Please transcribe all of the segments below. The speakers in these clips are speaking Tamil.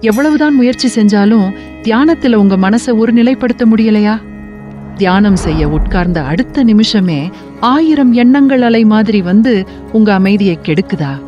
எவ்வளவுதான் முயற்சி செஞ்சாலும் தியானத்துல உங்க மனசை ஒரு நிலைப்படுத்த முடியலையா? தியானம் செய்ய உட்கார்ந்த அடுத்த நிமிஷமே ஆயிரம் எண்ணங்கள் அலை மாதிரி வந்து உங்க அமைதியை கெடுக்குதா?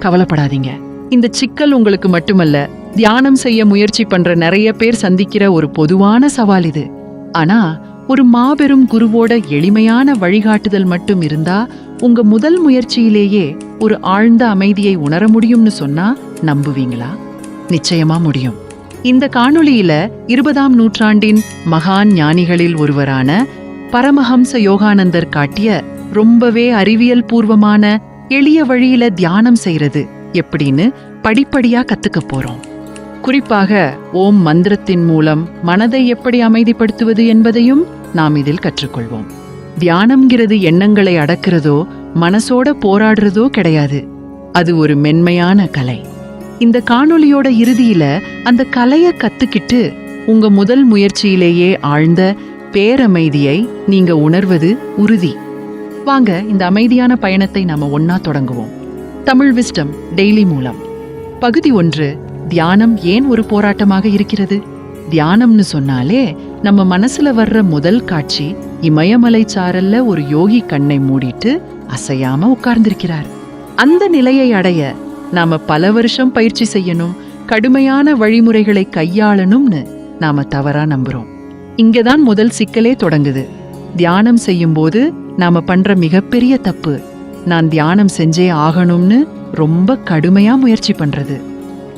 கவலைப்படாதீங்க. இந்த சிக்கல் உங்களுக்கு மட்டுமல்ல தியானம் செய்ய முயற்சி பண்ற நிறைய பேர் சந்திக்கிற ஒரு பொதுவான சவால் இது. ஆனா ஒரு மாபெரும் குருவோட எளிமையான வழிகாட்டுதல் மட்டும் இருந்தா உங்க முதல் முயற்சியிலேயே ஒரு ஆழ்ந்த அமைதியை உணர முடியும்னு சொன்னா நம்புவீங்களா? நிச்சயமா முடியும். இந்த காணொளியில இருபதாம் நூற்றாண்டின் மகான் ஞானிகளில் ஒருவரான பரமஹம்ச யோகானந்தர் காட்டிய ரொம்பவே அறிவியல் பூர்வமான எளிய வழியில தியானம் செய்யறது எப்படின்னு படிப்படியா கத்துக்க போறோம். குறிப்பாக ஓம் மந்திரத்தின் மூலம் மனதை எப்படி அமைதிப்படுத்துவது என்பதையும் நாம் இதில் கற்றுக்கொள்வோம். தியானம்ங்கிறது எண்ணங்களை அடக்கிறதோ மனசோட போராடுறதோ கிடையாது. அது ஒரு மென்மையான கலை. இந்த காணொளியோட இறுதியில அந்த கலைய கத்துக்கிட்டு உங்க முதல் முயற்சியிலேயே ஆழ்ந்த பேரமைதியை நீங்க உணர்வது உறுதி. வாங்க இந்த அமைதியான பயணத்தை நாம ஒன்னா தொடங்குவோம். தமிழ் விஸ்டம் டெய்லி மூலம். பகுதி ஒன்று தியானம் ஏன் ஒரு போராட்டமாக இருக்கிறது? தியானம்னு சொன்னாலே நம்ம மனசுல வர்ற முதல் காட்சி இமயமலை சாரல்ல ஒரு யோகி கண்ணை மூடிட்டு அசையாம உட்கார்ந்திருக்கிறார். அந்த நிலையை அடைய நாம பல வருஷம் பயிற்சி செய்யணும் கடுமையான வழிமுறைகளை கையாளணும்னு நாம தவறா நம்புறோம். இங்கதான் முதல் சிக்கலே தொடங்குது. தியானம் செய்யும்போது நாம பண்ற மிகப்பெரிய தப்பு நான் தியானம் செஞ்சே ஆகணும்னு ரொம்ப கடுமையா முயற்சி பண்றது.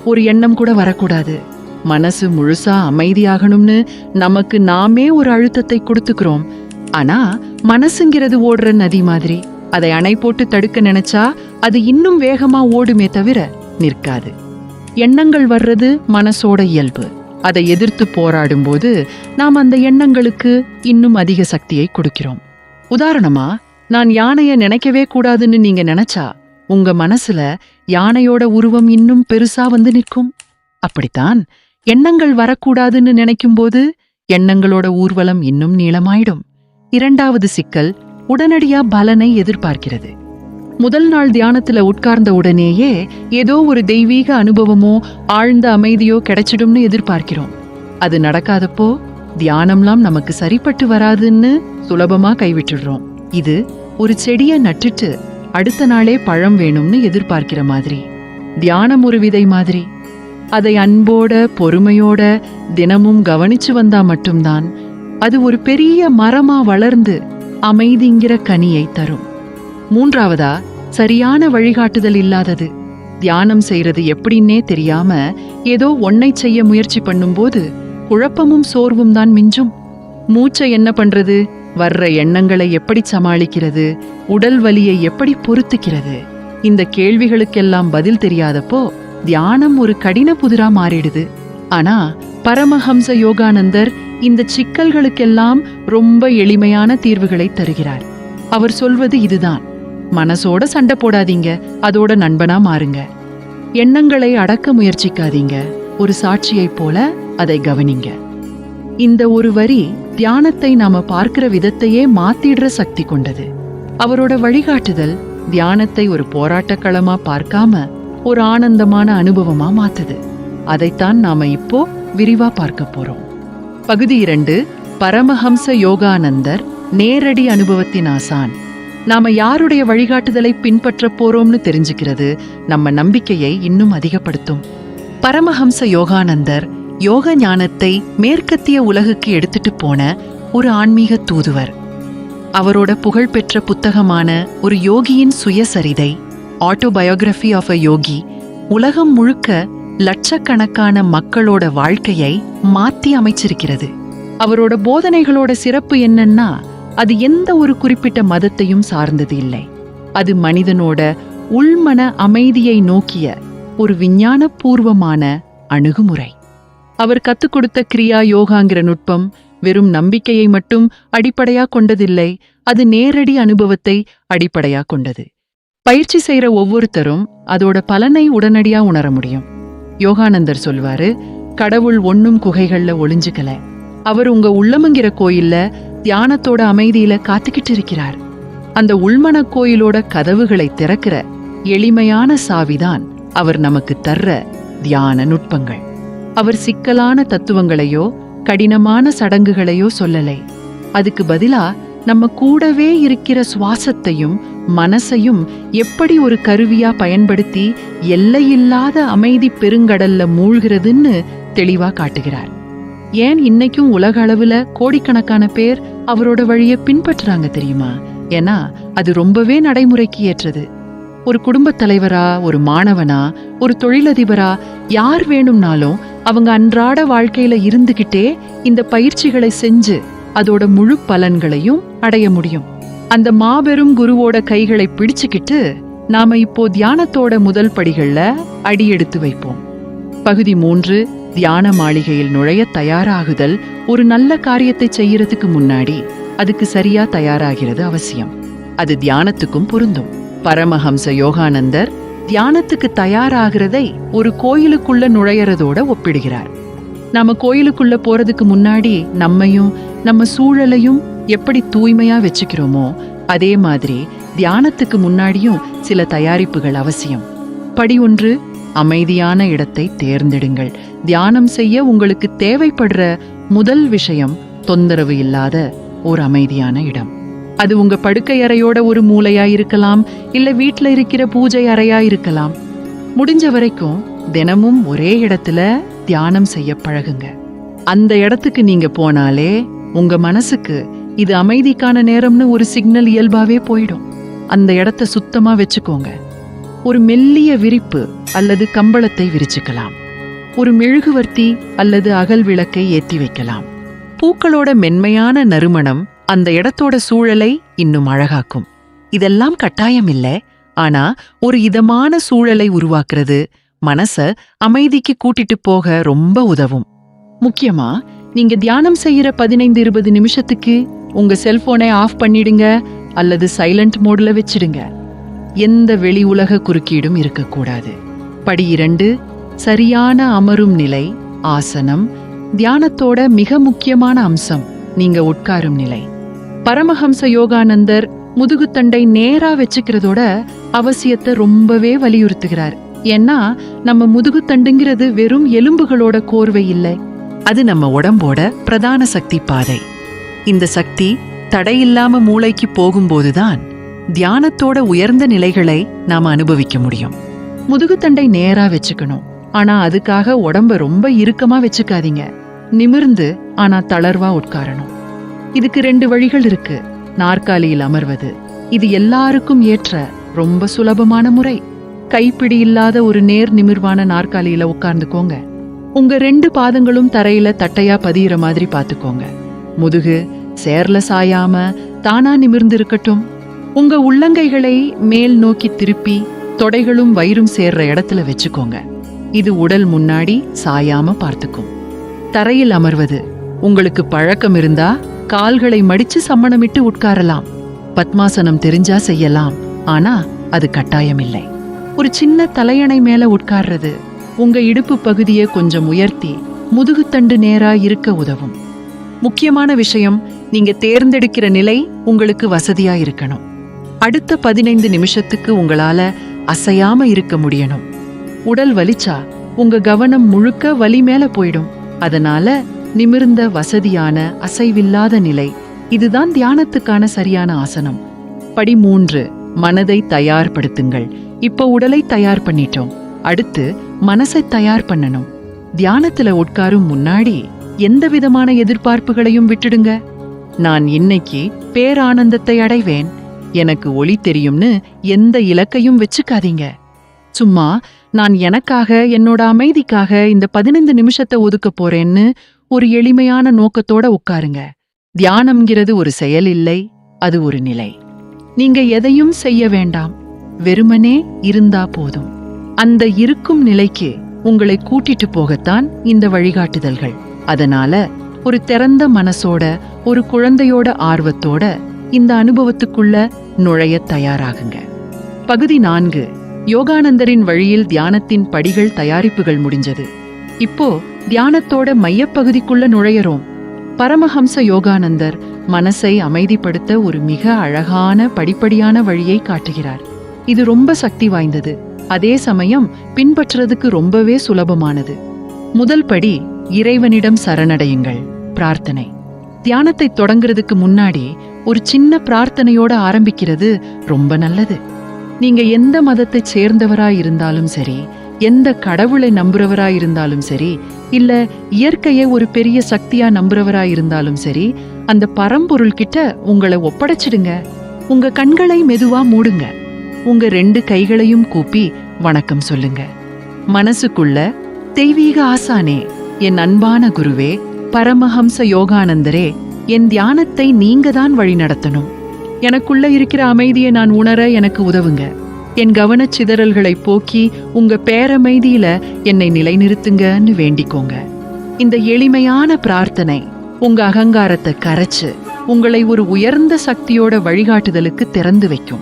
ஒரு எண்ணம் கூட வரக்கூடாது. மனசு முழுசா அமைதியாகணும்னு நமக்கு நாமே ஒரு அழுத்தத்தை கொடுத்துக்கிறோம். ஆனா மனசுங்கிறது ஓடுற நதி மாதிரி. அதை அணை போட்டு தடுக்க நினைச்சா அது இன்னும் வேகமா ஓடுமே தவிர நிற்காது. எண்ணங்கள் வர்றது மனசோட இயல்பு. அதை எதிர்த்து போராடும்போது நாம் அந்த எண்ணங்களுக்கு இன்னும் அதிக சக்தியை கொடுக்கிறோம். உதாரணமா நான் யானைய நினைக்கவே கூடாதுன்னு நீங்க நினைச்சா உங்க மனசுல யானையோட உருவம் இன்னும் பெருசா வந்து நிற்கும். அப்படித்தான் எண்ணங்கள் வரக்கூடாதுன்னு நினைக்கும்போது எண்ணங்களோட ஊர்வலம் இன்னும் நீளமாயிடும். இரண்டாவது சிக்கல் உடனடியா பலனை எதிர்பார்க்கிறது. முதல் நாள் தியானத்துல உட்கார்ந்த உடனேயே ஏதோ ஒரு தெய்வீக அனுபவமோ ஆழ்ந்த அமைதியோ கிடைச்சிடும்னு எதிர்பார்க்கிறோம். அது நடக்காதப்போ தியானம்லாம் நமக்கு சரிப்பட்டு வராதுன்னு சுலபமா கைவிட்டுடுறோம். இது ஒரு செடிய நட்டுட்டு அடுத்த நாளே பழம் வேணும்னு எதிர்பார்க்கிற மாதிரி. தியானம் ஒரு விதை மாதிரி. அதை அன்போட பொறுமையோட தினமும் கவனிச்சு வந்தா மட்டும்தான் அது ஒரு பெரிய மரமா வளர்ந்து அமைதிங்கிற கனியை தரும். மூன்றாவதா சரியான வழிகாட்டுதல் இல்லாதது. தியானம் செய்யறது எப்படின்னே தெரியாம ஏதோ ஒன்னை செய்ய முயற்சி பண்ணும்போது குழப்பமும் சோர்வும் தான் மிஞ்சும். மூச்சை என்ன பண்றது? வர்ற எண்ணங்களை எப்படி சமாளிக்கிறது? உடல் வலியை எப்படி பொறுத்துக்கிறது இந்த கேள்விகளுக்கெல்லாம் பதில் தெரியாதப்போ தியானம் ஒரு கடின புதிரா மாறிடுது. ஆனா பரமஹம்ச யோகானந்தர் இந்த சிக்கல்களுக்கெல்லாம் ரொம்ப எளிமையான தீர்வுகளை தருகிறார். அவர் சொல்வது இதுதான். மனசோட சண்டை போடாதீங்க. அதோட நண்பனா மாறுங்க. எண்ணங்களை அடக்க முயற்சிக்காதீங்க. ஒரு சாட்சியைப் போல அதை கவனிங்க. இந்த ஒரு வரி தியானத்தை நாம பார்க்கிற விதத்தையே மாத்திடுற சக்தி கொண்டது. அவரோட வழிகாட்டுதல் தியானத்தை ஒரு போராட்டக்களமா பார்க்காம ஒரு ஆனந்தமான அனுபவமா மாத்துது. அதைத்தான் நாம இப்போ விரிவா பார்க்க போறோம். பகுதி இரண்டு பரமஹம்ச யோகானந்தர் நேரடி அனுபவத்தின் ஆசான். நாம யாருடைய வழிகாட்டுதலை பின்பற்ற போறோம்னு தெரிஞ்சுக்கிறது நம்ம நம்பிக்கையை இன்னும் அதிகப்படுத்தும். பரமஹம்ச யோகானந்தர் யோக ஞானத்தை மேற்கத்திய உலகுக்கு எடுத்துட்டு போன ஒரு ஆன்மீக தூதுவர். அவரோட புகழ்பெற்ற புத்தகமான ஒரு யோகியின் சுயசரிதை ஆட்டோபயோகிராஃபி ஆஃப் அ யோகி உலகம் முழுக்க லட்சக்கணக்கான மக்களோட வாழ்க்கையை மாத்தி அமைச்சிருக்கிறது. அவரோட போதனைகளோட சிறப்பு என்னன்னா அது எந்த ஒரு குறிப்பிட்ட மதத்தையும் சார்ந்தது இல்லை. அது மனிதனோட உள்மன அமைதியை நோக்கிய ஒரு விஞ்ஞானபூர்வமான அணுகுமுறை. அவர் கத்துக் கொடுத்த கிரியா யோகாங்கிற நுட்பம் வெறும் நம்பிக்கையை மட்டும் அடிப்படையா கொண்டதில்லை அது நேரடி அனுபவத்தை அடிப்படையா கொண்டது. பயிற்சி செய்யற ஒவ்வொருத்தரும் அதோட பலனை உடனடியா உணர முடியும். யோகானந்தர் சொல்வாரு கடவுள் ஒண்ணும் குகைகள்ல ஒளிஞ்சுக்கல. அவர் உங்க உள்ளமங்கிற கோயில்ல தியானத்தோட அமைதியில காத்துக்கிட்டு இருக்கிறார். அந்த உள்மன கோயிலோட கதவுகளை திறக்கிற எளிமையான சாவிதான் அவர் நமக்கு தர்ற தியான நுட்பங்கள். அவர் சிக்கலான தத்துவங்களையோ கடினமான சடங்குகளையோ சொல்லலை. அதுக்கு பதிலா நம்ம கூடவே இருக்கிற சுவாசத்தையும் மனசையும் எப்படி ஒரு கருவியா பயன்படுத்தி எல்லையில்லாத அமைதி பெருங்கடல்ல மூழ்கிறதுன்னு தெளிவா காட்டுகிறார். ஏன் இன்னைக்கும் உலக அளவுல கோடிக்கணக்கான பேர் அவரோட வழியை பின்பற்றுறாங்க தெரியுமா? ஏன்னா அது ரொம்பவே நடைமுறைக்கு ஏற்றது. ஒரு குடும்பத் தலைவரா ஒரு மாணவனா ஒரு தொழிலதிபரா யார் வேணும்னாலும் அவங்க அன்றாட வாழ்க்கையில இருந்துகிட்டே இந்த பயிற்சிகளை செஞ்சு அதோட முழு பலன்களையும் அடைய முடியும். அந்த மாபெரும் குருவோட கைகளை பிடிச்சுக்கிட்டு நாம இப்போ தியானத்தோட முதல் படிகள்ல அடி எடுத்து வைப்போம். பகுதி மூன்று தியான மாளிகையில் நுழைய தயாராகுதல் ஒரு நல்ல காரியத்தை செய்யறதுக்கு முன்னாடி அதுக்கு சரியா தயாராகிறது அவசியம். அது தியானத்துக்கும் பொருந்தும். பரமஹம்ச யோகானந்தர் தியானத்துக்கு தயாராகிறதை ஒரு கோயிலுக்குள்ள நுழையறதோட ஒப்பிடுகிறார். நாம கோயிலுக்குள்ள போறதுக்கு முன்னாடி நம்மையும் நம்ம சூழலையும் எப்படி தூய்மையா வச்சுக்கிறோமோ அதே மாதிரி தியானத்துக்கு முன்னாடியும் சில தயாரிப்புகள் அவசியம். படி ஒன்று அமைதியான இடத்தை தேர்ந்தெடுங்கள். தியானம் செய்ய உங்களுக்கு தேவைப்படுற முதல் விஷயம் தொந்தரவு இல்லாத ஒரு அமைதியான இடம். அது உங்க படுக்கை அறையோட ஒரு மூலையா இருக்கலாம் இல்ல வீட்ல இருக்கிற பூஜை அறையா இருக்கலாம். முடிஞ்ச வரைக்கும் தினமும் ஒரே இடத்துல தியானம் செய்ய பழகுங்க. அந்த இடத்துக்கு நீங்க போனாலே உங்க மனசுக்கு இது அமைதிக்கான நேரம்னு ஒரு சிக்னல் இயல்பாவே போயிடும். அந்த இடத்த சுத்தமா வச்சுக்கோங்க. ஒரு மெல்லிய விரிப்பு அல்லது கம்பளத்தை விரிச்சுக்கலாம். ஒரு மெழுகுவர்த்தி அல்லது அகல் விளக்கை ஏற்றி வைக்கலாம். பூக்களோட மென்மையான நறுமணம் அந்த இடத்தோட சூழலை இன்னும் அழகாக்கும். இதெல்லாம் கட்டாயம் இல்ல ஆனா ஒரு இதமான சூழலை உருவாக்குறது மனச அமைதிக்கு கூட்டிட்டு போக ரொம்ப உதவும். முக்கியமா நீங்க தியானம் செய்யற பதினைந்து இருபது நிமிஷத்துக்கு உங்க செல்போனை ஆஃப் பண்ணிடுங்க அல்லது சைலண்ட் மோட்ல வச்சிடுங்க. எந்த வெளி உலக குறுக்கீடும் இருக்கக்கூடாது. படி இரண்டு சரியான அமரும் நிலை ஆசனம் தியானத்தோட மிக முக்கியமான அம்சம் நீங்க உட்காரும் நிலை. பரமஹம்ச யோகானந்தர் முதுகுத்தண்டை நேரா வச்சுக்கிறதோட அவசியத்தை ரொம்பவே வலியுறுத்துகிறார். ஏன்னா நம்ம முதுகுத்தண்டுங்கிறது வெறும் எலும்புகளோட கோர்வை இல்லை. அது நம்ம உடம்போட பிரதான சக்தி பாதை. இந்த சக்தி தடையில்லாம மூளைக்கு போகும்போதுதான் தியானத்தோட உயர்ந்த நிலைகளை நாம அனுபவிக்க முடியும். முதுகுத்தண்டை நேரா வச்சுக்கணும். ஆனா அதுக்காக உடம்ப ரொம்ப இறுக்கமா வச்சுக்காதீங்க. நிமிர்ந்து ஆனா தளர்வா உட்காரணும். இதுக்கு ரெண்டு வழிகள் இருக்கு. நாற்காலியில் அமர்வது. இது எல்லாருக்கும் ஏற்ற ரொம்ப சுலபமான முறை. கைப்பிடி இல்லாத ஒரு நேர் நிமிர்வான நாற்காலியில உட்கார்ந்துக்கோங்க. உங்க ரெண்டு பாதங்களும் தரையில தட்டையா பதியிற மாதிரி பாத்துக்கோங்க முதுகு சேர்ல சாயாம தானா நிமிர்ந்து இருக்கட்டும் உங்க உள்ளங்கைகளை மேல் நோக்கி திருப்பி தொடைகளும் வயிறும் சேர்ற இடத்துல வச்சுக்கோங்க. இது உடல் முன்னாடி சாயாம பார்த்துக்கும். தரையில் அமர்வது. உங்களுக்கு பழக்கம் இருந்தா கால்களை மடிச்சு சம்மணமிட்டு உட்காரலாம். பத்மாசனம் தெரிஞ்சா செய்யலாம். ஆனா அது கட்டாயம் இல்லை ஒரு சின்ன தலையணை மேல உட்கார்றது உங்க இடுப்பு பகுதியை கொஞ்சம் உயர்த்தி முதுகுத்தண்டு நேரா இருக்க உதவும். முக்கியமான விஷயம் நீங்க தேர்ந்தெடுக்கிற நிலை உங்களுக்கு வசதியா இருக்கணும் அடுத்த பதினைந்து நிமிஷத்துக்கு உங்களால அசையாம இருக்க முடியணும். உடல் வலிச்சா உங்க கவனம் முழுக்க வலி மேல போயிடும். அதனால நிமிர்ந்த வசதியான அசைவில்லாத நிலை. இதுதான் தியானத்துக்கான சரியான ஆசனம். படி மூன்று மனதை தயார்படுத்துங்கள். இப்ப உடலை தயார் பண்ணிட்டோம். அடுத்து மனசை தயார் பண்ணணும். தியானத்துல உட்காரும் முன்னாடி எந்த விதமான எதிர்பார்ப்புகளையும் விட்டுடுங்க. நான் இன்னைக்கு பேரானந்தத்தை அடைவேன். எனக்கு ஒளி தெரியும்னு எந்த இலக்கையும் வச்சுக்காதீங்க. சும்மா நான் எனக்காக என்னோட அமைதிக்காக இந்த பதினைந்து நிமிஷத்தை ஒதுக்க போறேன்னு ஒரு எளிமையான நோக்கத்தோட உட்காருங்க. தியானம்ங்கிறது ஒரு செயல் இல்லை அது ஒரு நிலை. நீங்க எதையும் செய்ய வேண்டாம். வெறுமனே இருந்தா போதும். அந்த இருக்கும் நிலைக்கு உங்களை கூட்டிட்டு போகத்தான் இந்த வழிகாட்டுதல்கள். அதனால ஒரு திறந்த மனசோட ஒரு குழந்தையோட ஆர்வத்தோட இந்த அனுபவத்துக்குள்ள நுழைய தயாராகுங்க. பகுதி நான்கு யோகானந்தரின் வழியில் தியானத்தின் படிகள் தயாரிப்புகள் முடிஞ்சது. இப்போ தியானத்தோட மையப்பகுதிக்குள்ள நுழையறோம். பரமஹம்ச யோகானந்தர் மனசை அமைதிப்படுத்த ஒரு மிக அழகான படிப்படியான வழியை காட்டுகிறார். இது ரொம்ப சக்தி வாய்ந்தது. அதே சமயம் பின்பற்றுறதுக்கு ரொம்பவே சுலபமானது. முதல் படி இறைவனிடம் சரணடையுங்கள். பிரார்த்தனை. தியானத்தை தொடங்குறதுக்கு முன்னாடி ஒரு சின்ன பிரார்த்தனையோட ஆரம்பிக்கிறது ரொம்ப நல்லது. நீங்க எந்த மதத்தை சேர்ந்தவரா இருந்தாலும் சரி எந்த கடவுளை நம்புறவரா இருந்தாலும் சரி இல்ல இயற்கையை ஒரு பெரிய சக்தியா நம்புறவரா இருந்தாலும் சரி அந்த பரம்பொருள் கிட்ட உங்களை ஒப்படைச்சிடுங்க. உங்க கண்களை மெதுவா மூடுங்க. உங்க ரெண்டு கைகளையும் கூப்பி வணக்கம் சொல்லுங்க. மனசுக்குள்ள தெய்வீக ஆசானே என் அன்பான குருவே பரமஹம்ச யோகானந்தரே என் தியானத்தை நீங்க தான் வழி நடத்தணும் எனக்குள்ள இருக்கிற அமைதியை நான் உணர எனக்கு உதவுங்க. என் கவனச்சிதறல்களை போக்கி உங்க பேரமைதியில என்னை நிலைநிறுத்துங்கன்னு வேண்டிக்கோங்க. இந்த எளிமையான பிரார்த்தனை உங்க அகங்காரத்தை கரைச்சு உங்களை ஒரு உயர்ந்த சக்தியோட வழிகாட்டுதலுக்கு திறந்து வைக்கும்.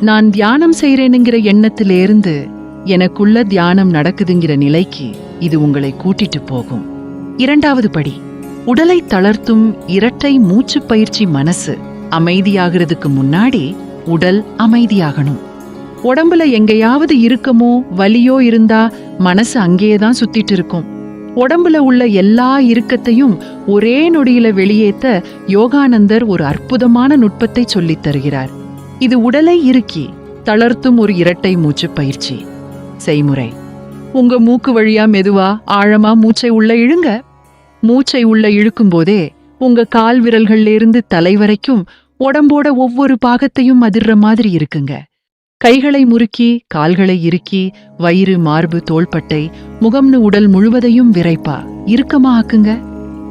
நான் தியானம் செய்றேனுங்கிற எண்ணத்திலேருந்து எனக்குள்ள தியானம் நடக்குதுங்கிற நிலைக்கு இது உங்களை கூட்டிட்டு போகும். இரண்டாவது படி உடலை தளர்த்தும் இரட்டை மூச்சு பயிற்சி மனசு அமைதியாகிறதுக்கு முன்னாடி உடல் அமைதியாகணும். உடம்புல எங்கேயாவது இருக்கமோ வலியோ இருந்தா மனசு அங்கேயே தான் சுத்திட்டு இருக்கும். உடம்புல உள்ள எல்லா இறுக்கத்தையும் ஒரே நொடியில வெளியேத்த யோகானந்தர் ஒரு அற்புதமான நுட்பத்தை சொல்லித் தருகிறார். இது உடலை இறுக்கி தளர்த்தும் ஒரு இரட்டை மூச்சு பயிற்சி. செய்முறை. உங்க மூக்கு வழியா மெதுவா ஆழமா மூச்சை உள்ள இழுங்க. மூச்சை உள்ள இழுக்கும் போதே உங்க கால் விரல்கள்ல இருந்து தலை வரைக்கும் உடம்போட ஒவ்வொரு பாகத்தையும் அதிர்ற மாதிரி இருக்குங்க. கைகளை முறுக்கி கால்களை இறுக்கி வயிறு மார்பு தோள்பட்டை முகம்னு உடல் முழுவதையும் விரைப்பா இறுக்கமா ஆக்குங்க.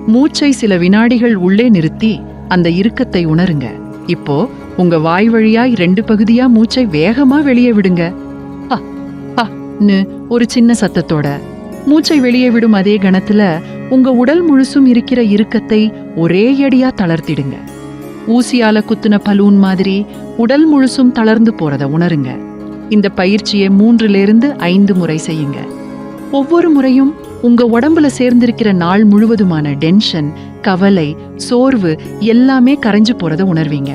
மூச்சை சில வினாடிகள் உள்ளே நிறுத்தி அந்த இறுக்கத்தை உணருங்க. இப்போ உங்க வாய் வழியா ரெண்டு பகுதியா மூச்சை வேகமா வெளியே விடுங்க. ன்னு ஒரு சின்ன சத்தத்தோட. மூச்சை வெளியே விடும் அதே கணத்துல உங்க உடல் முழுசும் இருக்கிற இறுக்கத்தை ஒரே அடியா தளர்த்திடுங்க. ஊசியால குத்துன பலூன் மாதிரி உடல் முழுசும் தளர்ந்து போறத உணருங்க. இந்த பயிற்சியை மூன்றிலிருந்து ஐந்து முறை செய்யுங்க. ஒவ்வொரு முறையும் உங்க உடம்புல சேர்ந்திருக்கிற நாள் முழுவதுமான டென்ஷன் கவலை சோர்வு எல்லாமே கரைஞ்சு போறத உணர்வீங்க.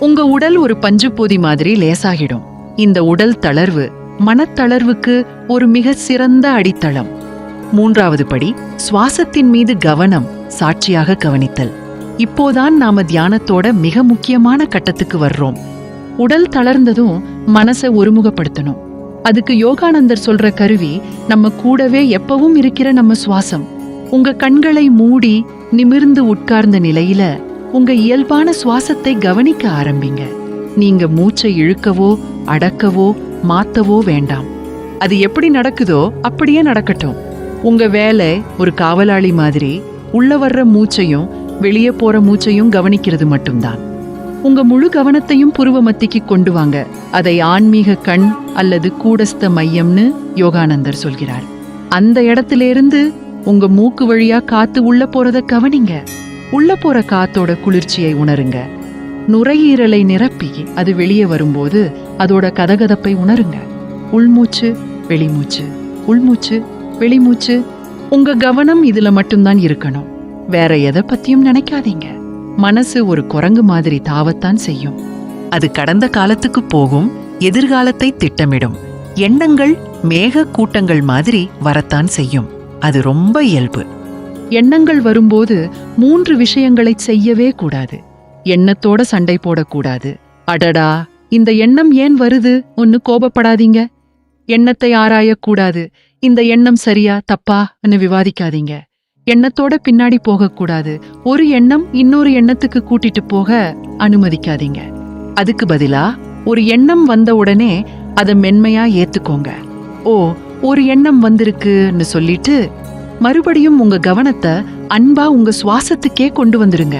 உங்க உடல் ஒரு பஞ்சுப்பொதி மாதிரி லேசாகிடும். இந்த உடல் தளர்வு மனத்தளர்வுக்கு ஒரு மிக சிறந்த அடித்தளம். மூன்றாவது படி சுவாசத்தின் மீது கவனம் சாட்சியாக கவனித்தல். இப்போதான் நாம தியானத்தோட மிக முக்கியமான கட்டத்துக்கு வர்றோம். உடல் தளர்ந்ததும் மனசை ஒருமுகப்படுத்தணும். அதுக்கு யோகானந்தர் சொல்ற கருவி நம்ம கூடவே எப்பவும் இருக்கிற நம்ம சுவாசம். உங்க கண்களை மூடி நிமிர்ந்து உட்கார்ந்த நிலையில உங்க இயல்பான சுவாசத்தை கவனிக்க ஆரம்பிங்க. நீங்க மூச்சை இழுக்கவோ அடக்கவோ மாத்தவோ வேண்டாம். அது எப்படி நடக்குதோ அப்படியே நடக்கட்டும். உங்க வேலை ஒரு காவலாளி மாதிரி உள்ள வர்ற மூச்சையும் வெளியே போற மூச்சையும் கவனிக்கிறது மட்டும்தான். உங்க முழு கவனத்தையும் புருவ மத்திக்கு கொண்டு வாங்க. அதை ஆன்மீக கண் அல்லது கூடஸ்த மையம்னு யோகானந்தர் சொல்கிறார். அந்த இடத்துல இருந்து உங்க மூக்கு வழியா காத்து உள்ள போறத கவனிங்க. உள்ள போற காத்தோட குளிர்ச்சியை உணருங்க. நுரையீரலை நிரப்பி அது வெளியே வரும்போது அதோட கதகதப்பை உணருங்க. உள்மூச்சு வெளிமூச்சு. உள்மூச்சு வெளிமூச்சு. உங்க கவனம் இதுல மட்டும்தான் இருக்கணும். வேற எதை பத்தியும் நினைக்காதீங்க. மனசு ஒரு குரங்கு மாதிரி தாவத்தான் செய்யும். அது கடந்த காலத்துக்கு போகும் எதிர்காலத்தை திட்டமிடும். எண்ணங்கள் மேக கூட்டங்கள் மாதிரி வரத்தான் செய்யும். அது ரொம்ப இயல்பு. எண்ணங்கள் வரும்போது மூன்று விஷயங்களை செய்யவே கூடாது. எண்ணத்தோட சண்டை போடக்கூடாது. அடடா! இந்த எண்ணம் ஏன் வருது? ஒன்னு கோபப்படாதீங்க. எண்ணத்தை ஆராயக்கூடாது. இந்த எண்ணம் சரியா தப்பான்னு விவாதிக்காதீங்க. எண்ணத்தோட பின்னாடி போகக்கூடாது. ஒரு எண்ணம் இன்னொரு எண்ணத்துக்கு கூட்டிட்டு போக அனுமதிக்காதீங்க. அதுக்கு பதிலா ஒரு எண்ணம் வந்த உடனே அதை மென்மையா ஏத்துக்கோங்க. ஓ ஒரு எண்ணம் வந்திருக்குன்னு சொல்லிட்டு மறுபடியும் உங்க கவனத்தை அன்பா உங்க சுவாசத்துக்கே கொண்டு வந்துருங்க.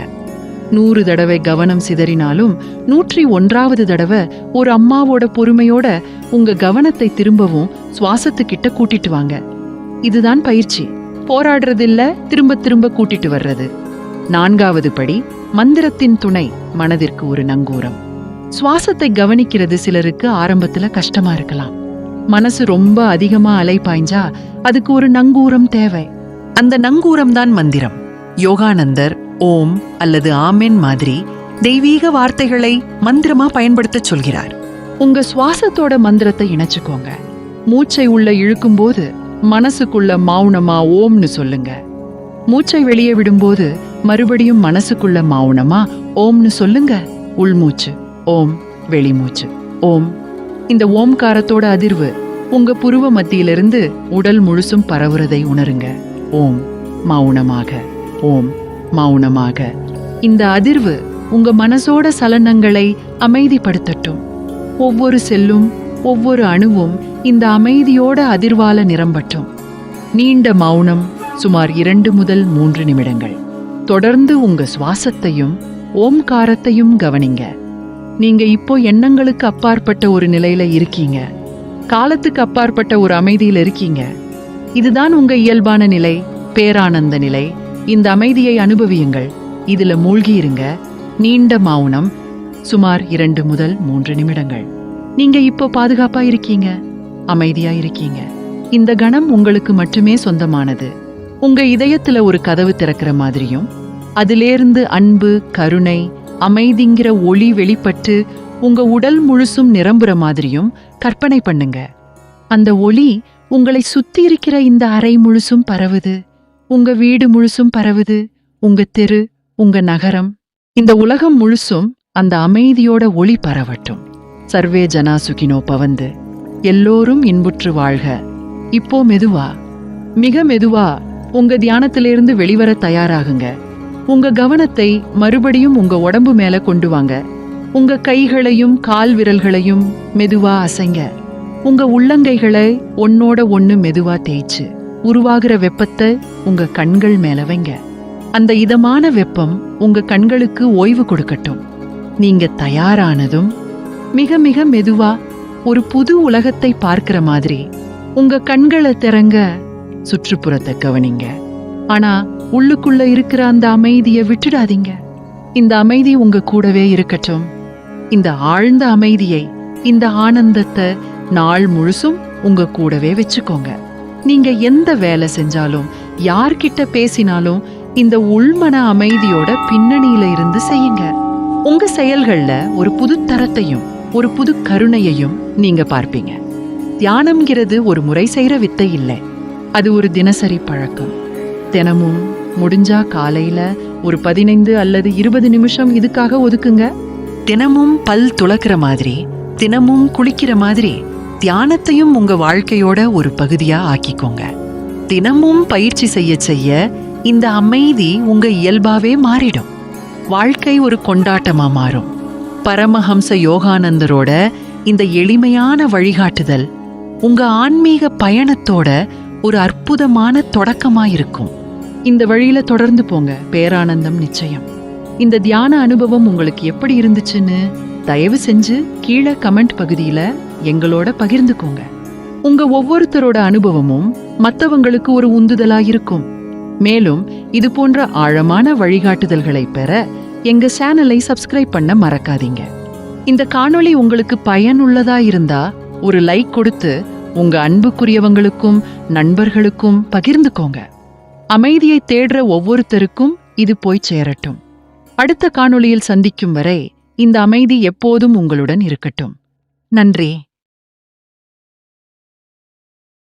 நூறு தடவை கவனம் சிதறினாலும் நூற்றி ஒன்றாவது தடவை ஒரு அம்மாவோட பொறுமையோட உங்க கவனத்தை திரும்பவும் சுவாசத்துக்கிட்ட கூட்டிட்டு வாங்க. இதுதான் பயிற்சி. போராடுறது இல்ல திரும்ப திரும்ப கூட்டிட்டு வர்றது. நான்காவது படி மந்திரத்தின் துணை மனதிற்கு ஒரு நங்கூரம். சுவாசத்தை கவனிக்கிறது சிலருக்கு ஆரம்பத்துல கஷ்டமா இருக்கலாம். மனசு ரொம்ப அதிகமா அலை பாய்ஞ்சா அதுக்கு ஒரு நங்கூரம் தேவை. அந்த நங்கூரம் தான் மந்திரம். யோகானந்தர் ஓம் அல்லது ஆமென் மாதிரி தெய்வீக வார்த்தைகளை மந்திரமா பயன்படுத்தச் சொல்கிறார். உங்க சுவாசத்தோட மந்திரத்தை இணைச்சுக்கோங்க. மூச்சை உள்ள இழுக்கும்போது மனசுக்குள்ள மௌனமா ஓம்னு சொல்லுங்க. மூச்சை வெளியே விடும்போது மறுபடியும் மனசுக்குள்ள மௌனமா ஓம்னு சொல்லுங்க. உள்மூச்சு ஓம் வெளிமூச்சு ஓம். இந்த ஓம்காரத்தோட அதிர்வு உங்க புருவ மத்தியிலிருந்து உடல் முழுசும் பரவுறதை உணருங்க. ஓம் மௌனமாக ஓம். மௌனமாக. இந்த அதிர்வு உங்க மனசோட சலனங்களை அமைதிப்படுத்தட்டும். ஒவ்வொரு செல்லும் ஒவ்வொரு அணுவும் இந்த அமைதியோட அதிர்வால நிரம்பட்டும். நீண்ட மௌனம் சுமார் இரண்டு முதல் மூன்று நிமிடங்கள். தொடர்ந்து உங்க சுவாசத்தையும் ஓம்காரத்தையும் கவனிங்க. நீங்க இப்போ எண்ணங்களுக்கு அப்பாற்பட்ட ஒரு நிலையில இருக்கீங்க. காலத்துக்கு அப்பாற்பட்ட ஒரு அமைதியில் இருக்கீங்க. இதுதான் உங்க இயல்பான நிலை பேரானந்த நிலை இந்த அமைதியை அனுபவியுங்கள். இதுல மூழ்கி இருங்க நீண்ட மௌனம். சுமார் இரண்டு முதல் மூன்று நிமிடங்கள். நீங்க இப்போ பாதுகாப்பா இருக்கீங்க? அமைதியா இருக்கீங்க. இந்த கணம் உங்களுக்கு மட்டுமே சொந்தமானது. உங்க இதயத்துல ஒரு கதவு திறக்கிற மாதிரியும் அதிலேருந்து அன்பு கருணை அமைதிங்கிற ஒளி வெளிப்பட்டு உங்க உடல் முழுசும் நிரம்புற மாதிரியும் கற்பனை பண்ணுங்க. அந்த ஒளி உங்களை சுத்தி இருக்கிற இந்த அறை முழுசும் பரவுது. உங்க வீடு முழுசும் பரவுது உங்க தெரு உங்க நகரம். இந்த உலகம் முழுசும் அந்த அமைதியோட ஒளி பரவட்டும். சர்வே ஜனா சுகினோ பவந்து. எல்லோரும் இன்புற்று வாழ்க. இப்போ மெதுவா. மிக மெதுவா உங்க தியானத்திலிருந்து வெளிவர தயாராகுங்க. உங்க கவனத்தை மறுபடியும் உங்க உடம்பு மேல கொண்டு வாங்க. உங்க கைகளையும் கால் விரல்களையும் மெதுவா அசைங்க. உங்க உள்ளங்கைகளை ஒன்னோட ஒன்னு மெதுவா தேய்ச்சு. உருவாகிற வெப்பத்தை உங்க கண்கள் மேல வைங்க. அந்த இதமான வெப்பம் உங்க கண்களுக்கு ஓய்வு கொடுக்கட்டும். நீங்க தயாரானதும் மிக மிக மெதுவா ஒரு புது உலகத்தை பார்க்கிற மாதிரி உங்க கண்களை திறங்க சுற்றுப்புறத்தை கவனிங்க. ஆனா உள்ளுக்குள்ள இருக்கிற அந்த அமைதியை விட்டுடாதீங்க. இந்த அமைதி உங்க கூடவே இருக்கட்டும். இந்த ஆழ்ந்த அமைதியை இந்த ஆனந்தத்தை நாள் முழுசும் உங்க கூடவே வச்சுக்கோங்க. நீங்க எந்த வேலை செஞ்சாலும் யார்கிட்ட பேசினாலும் இந்த உள்மன அமைதியோட பின்னணியில இருந்து செய்யுங்க. உங்க செயல்கள்ல ஒரு புது தரத்தையும் ஒரு புது கருணையையும் நீங்க பார்ப்பீங்க. தியானம்ங்கிறது ஒரு முறை செய்யற வித்தை இல்லை. அது ஒரு தினசரி பழக்கம். தினமும் முடிஞ்சா காலையில ஒரு பதினைந்து அல்லது இருபது நிமிஷம் இதுக்காக ஒதுக்குங்க. தினமும் பல் துளக்கிற மாதிரி தினமும் குளிக்கிற மாதிரி தியானத்தையும் உங்க வாழ்க்கையோட ஒரு பகுதியா ஆக்கிக்கோங்க. தினமும் பயிற்சி செய்ய செய்ய இந்த அமைதி உங்க இயல்பாவே மாறிடும். வாழ்க்கை ஒரு கொண்டாட்டமா மாறும். பரமஹம்ச யோகானந்தரோட இந்த எளிமையான வழிகாட்டுதல் உங்க ஆன்மீக பயணத்தோட ஒரு அற்புதமான தொடக்கமா இருக்கும். இந்த வழியில தொடர்ந்து போங்க. பேரானந்தம் நிச்சயம். இந்த தியான அனுபவம் உங்களுக்கு எப்படி இருந்துச்சுன்னு தயவு செஞ்சு கீழே கமெண்ட் பகுதியில எங்களோட பகிர்ந்துக்கோங்க. உங்க ஒவ்வொருத்தரோட அனுபவமும் மத்தவங்களுக்கு ஒரு உந்துதலா இருக்கும் மேலும் இது போன்ற ஆழமான வழிகாட்டுதல்களை பெற எங்க சேனலை சப்ஸ்கிரைப் பண்ண மறக்காதீங்க. இந்த காணொளி உங்களுக்கு பயனுள்ளதா இருந்தா ஒரு லைக் கொடுத்து உங்க அன்புக்குரியவங்களுக்கும் நண்பர்களுக்கும் பகிர்ந்துக்கோங்க. அமைதியை தேடுற ஒவ்வொருத்தருக்கும் இது போய் சேரட்டும். அடுத்த காணொளியில் சந்திக்கும் வரை இந்த அமைதி எப்போதும் உங்களுடன் இருக்கட்டும். நன்றி.